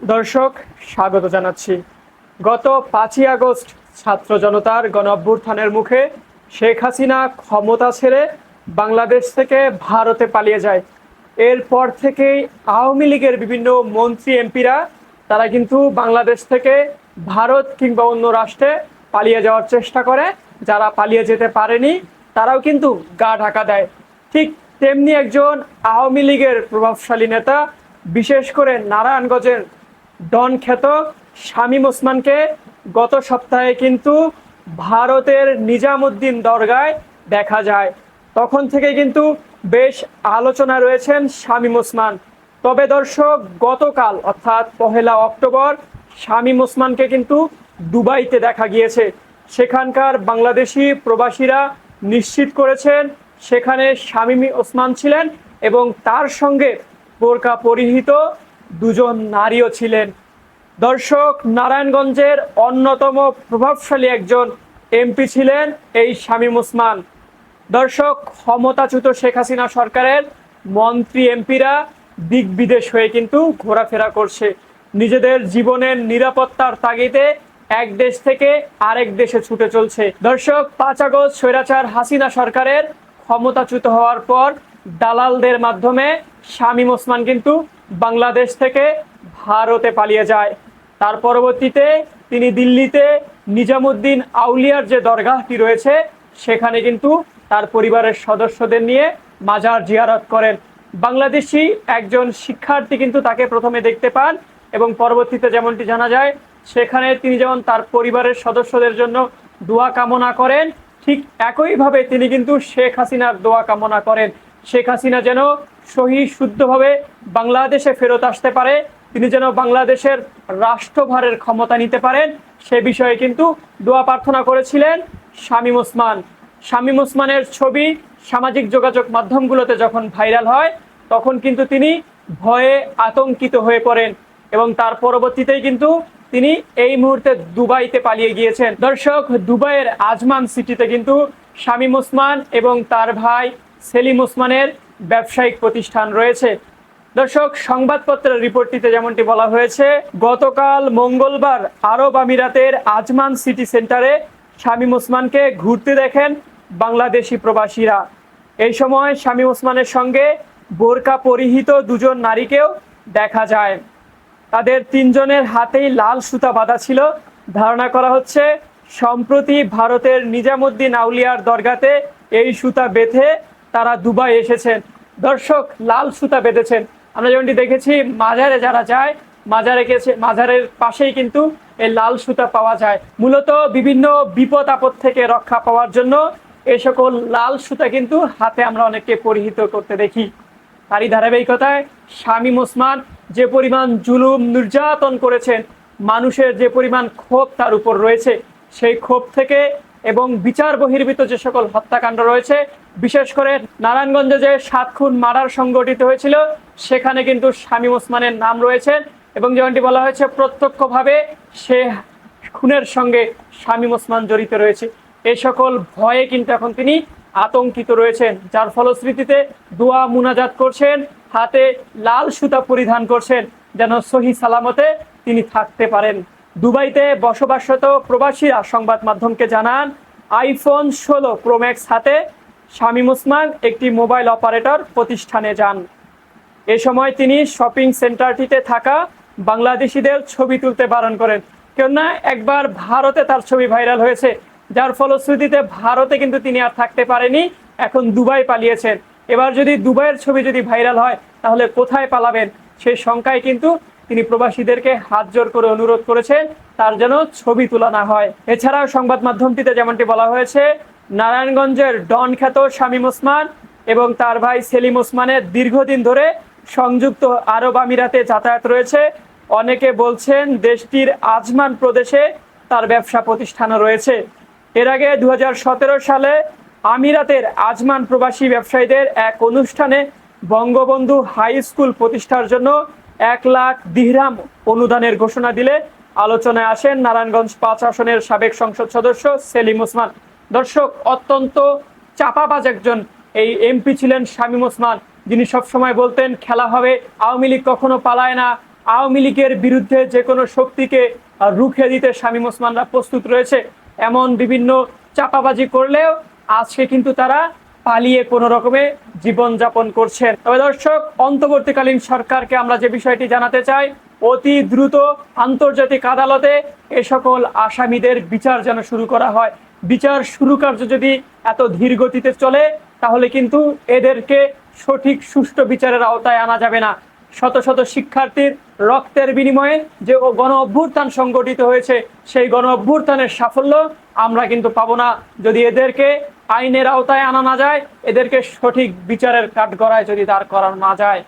দর্শক, স্বাগত জানাচ্ছি। গত পাঁচই আগস্ট ছাত্র জনতার গণ অভ্যুত্থানের মুখে শেখ হাসিনা ক্ষমতা ছেড়ে বাংলাদেশ থেকে ভারতে পালিয়ে যায়। এরপর থেকেই আওয়ামী লীগের বিভিন্ন মন্ত্রী, এমপিরা, তারা কিন্তু বাংলাদেশ থেকে ভারত কিংবা অন্য রাষ্ট্রে পালিয়ে যাওয়ার চেষ্টা করে। যারা পালিয়ে যেতে পারেনি, তারাও কিন্তু গা ঢাকা দেয়। ঠিক তেমনি একজন আওয়ামী লীগের প্রভাবশালী নেতা, বিশেষ করে নারায়ণগঞ্জের ডন খ্যাত শামীম ওসমানকে গত সপ্তাহে কিন্তু ভারতের নিজামুদ্দিন দরগায় দেখা যায়। তখন থেকে কিন্তু বেশ আলোচনা রয়েছেন শামীম ওসমান। তবে দর্শক, গতকাল অর্থাৎ পহেলা অক্টোবর শামীম ওসমানকে কিন্তু দুবাইতে দেখা গিয়েছে। সেখানকার বাংলাদেশি প্রবাসীরা নিশ্চিত করেছেন সেখানে শামীম ওসমান ছিলেন এবং তার সঙ্গে বোরকা পরিহিত দুজন নারীও ছিলেন। দর্শক, নারায়ণগঞ্জের অন্যতম প্রভাবশালী একজন এমপি ছিলেন এই শামীম ওসমান দর্শক, ক্ষমতাচ্যুত শেখ হাসিনা সরকারের মন্ত্রী এমপিরা দিক বিদেশ হয়ে কিন্তু ঘোরাফেরা করছে। নিজেদের জীবনের নিরাপত্তার তাগিদে এক দেশ থেকে আরেক দেশে ছুটে চলছে। দর্শক, পাঁচ আগস্ট স্বৈরাচার হাসিনা সরকারের ক্ষমতাচ্যুত হওয়ার পর দালালদের মাধ্যমে শামীম ওসমান কিন্তু বাংলাদেশ থেকে ভারতে পালিয়ে যায়। তার পরবর্তীতে তিনি দিল্লিতে নিজামুদ্দিন আউলিয়ার যে দরগাহটি রয়েছে, সেখানে কিন্তু তার পরিবারের সদস্যদের নিয়ে মাজার জিয়ারত করেন। বাংলাদেশি একজন শিক্ষার্থী কিন্তু তাকে প্রথমে দেখতে পান এবং পরবর্তীতে যেমনটি জানা যায়, সেখানে তিনি যেমন তার পরিবারের সদস্যদের জন্য দোয়া কামনা করেন, ঠিক একইভাবে তিনি কিন্তু শেখ হাসিনার দোয়া কামনা করেন। শেখ হাসিনা যেন সহি শুদ্ধভাবে বাংলাদেশে ফেরত আসতে পারে, তিনি যেন বাংলাদেশের রাষ্ট্রভারের ক্ষমতা নিতে পারেন, সে বিষয়ে কিন্তু দোয়া প্রার্থনা করেছিলেন শামীম ওসমান। শামীম ওসমানের ছবি সামাজিক যোগাযোগ মাধ্যমগুলোতে যখন ভাইরাল হয়, তখন কিন্তু তিনি ভয়ে আতঙ্কিত হয়ে পড়েন এবং তার পরবর্তীতেই কিন্তু তিনি এই মুহূর্তে দুবাইতে পালিয়ে গিয়েছেন। দর্শক, দুবাইয়ের আজমান সিটিতে কিন্তু শামীম ওসমান এবং তার ভাই সেলিম ওসমানের ব্যবসায়িক প্রতিষ্ঠান রয়েছে। দর্শক, সংবাদপত্রের রিপোর্টটিতে যেমনটি বলা হয়েছে, গতকাল মঙ্গলবার আরব আমিরাতের আজমান সিটি সেন্টারে শামীম ওসমানকে ঘুরতে দেখেন বাংলাদেশি প্রবাসীরা। এই সময় শামীম ওসমানের সঙ্গে বোরকা পরিহিত দুজন নারীকেও দেখা যায়। তাদের তিনজনের হাতেই লাল সুতা বাঁধা ছিল। ধারণা করা হচ্ছে, সম্প্রতি ভারতের নিজামুদ্দিন আউলিয়ার দরগাতে এই সুতা বেঁধে তারা দুবাই এসেছেন। দর্শক লাল সুতা বেঁধেছেন। আমরা যেমনটি দেখেছি, মাজারে যারা যায়, মাজারে গেছে, মাজারের পাশেই কিন্তু এই লাল সুতা পাওয়া যায়। মূলত বিভিন্ন বিপদ আপদ থেকে রক্ষা পাওয়ার জন্য এ সকল লাল সুতা কিন্তু হাতে আমরা অনেককে পরিহিত করতে দেখি। তারই ধারাবাহিকতায় শামীম ওসমান যে পরিমাণ জুলুম নির্যাতন করেছেন, মানুষের যে পরিমাণ ক্ষোভ তার উপর রয়েছে। সেই ক্ষোভ থেকে এবং বিচার বহির্ভূত যে সকল হত্যাকাণ্ড রয়েছে বিশেষ করে নারায়ণগঞ্জে যে সাত খুন মারার সংগঠিত হয়েছিল, সেখানে কিন্তু শামীম ওসমানের নাম রয়েছে এবং যেমনটি বলা হয়েছে, প্রত্যক্ষভাবে সে খুনের সঙ্গে শামীম ওসমান জড়িত রয়েছে। এই সকল ভয়ে কিন্তু এখন তিনি আতঙ্কিত রয়েছেন, যার ফলশ্রুতিতে দোয়া মুনাজাত করছেন, হাতে লাল সুতা পরিধান করছেন, যেন সহি সালামতে তিনি থাকতে পারেন। দুবাইতে বসবাসরত প্রবাসীরা সংবাদ মাধ্যমকে জানান, আইফোন ষোলো প্রোম্যাক্স হাতে শামীম ওসমান একটি মোবাইল অপারেটর প্রতিষ্ঠানে যান। এ সময় তিনি শপিং সেন্টারটিতে থাকা বাংলাদেশিদের ছবি তুলতে বারণ করেন। কেননা একবার ভারতে তার ছবি ভাইরাল হয়েছে, যার ফলশ্রুতিতে ভারতে কিন্তু তিনি আর থাকতে পারেনি, এখন দুবাই পালিয়েছেন। এবার যদি দুবাইয়ের ছবি যদি ভাইরাল হয়, তাহলে কোথায় পালাবেন? সেই শঙ্কায় কিন্তু তিনি প্রবাসীদেরকে হাত জোর করে অনুরোধ করেছেন, তার যেন ছবি তোলা না হয়। এছাড়াও সংবাদ মাধ্যমটিতে যেমনটি বলা হয়েছে নারায়ণগঞ্জের ডন খ্যাত শামীম ওসমান এবং তার ভাই সেলিম ওসমানের দীর্ঘদিন ধরে সংযুক্ত আরব আমিরাতে যাতায়াত রয়েছে। অনেকে বলছেন দেশটির আজমান প্রদেশে তার ব্যবসা প্রতিষ্ঠানও রয়েছে। এর আগে দু হাজার সতেরো সালে আমিরাতের আজমান প্রবাসী ব্যবসায়ীদের এক অনুষ্ঠানে বঙ্গবন্ধু হাই স্কুল প্রতিষ্ঠার জন্য এক লাখ দিহরাম অনুদানের ঘোষণা দিলে আলোচনায় আসেন নারায়ণগঞ্জ পাঁচ আসনের সাবেক সংসদ সদস্য সেলিম ওসমান। দর্শক, অত্যন্ত চাপাবাজ একজন এই এমপি ছিলেন শামীম ওসমান। যিনি সবসময় বলতেন, খেলা হবে, আওয়ামী লীগ কখনো পালায় না। আওয়ামী লীগের বিরুদ্ধে যে কোনো শক্তিকে রুখে দিতে শামীম ওসমানরা প্রস্তুত রয়েছে। এমন বিভিন্ন চাপাবাজি করলেও আজকে কিন্তু তারা পালিয়ে কোনো রকমে জীবনযাপন করছেন। তবে দর্শক, অন্তর্বর্তীকালীন সরকারকে আমরা যে বিষয়টি জানাতে চাই, অতি দ্রুত আন্তর্জাতিক আদালতে এ সকল আসামিদের বিচার যেন শুরু করা হয়। বিচার শুরু কার্য যদি এত ধীর গতিতে চলে, তাহলে কিন্তু এদেরকে সঠিক সুষ্ঠু বিচারের আওতায় আনা যাবে না। শত শত শিক্ষার্থীর রক্তের বিনিময়ে যে গণ অভ্যুত্থান সংগঠিত হয়েছে, সেই গণ অভ্যুত্থানের সাফল্য আমরা কিন্তু পাবো না। যদি এদেরকে আইনের আওতায় আনা না যায়, এদেরকে সঠিক বিচারের কাঠগড়ায় যদি দাঁড় করানো না যায়।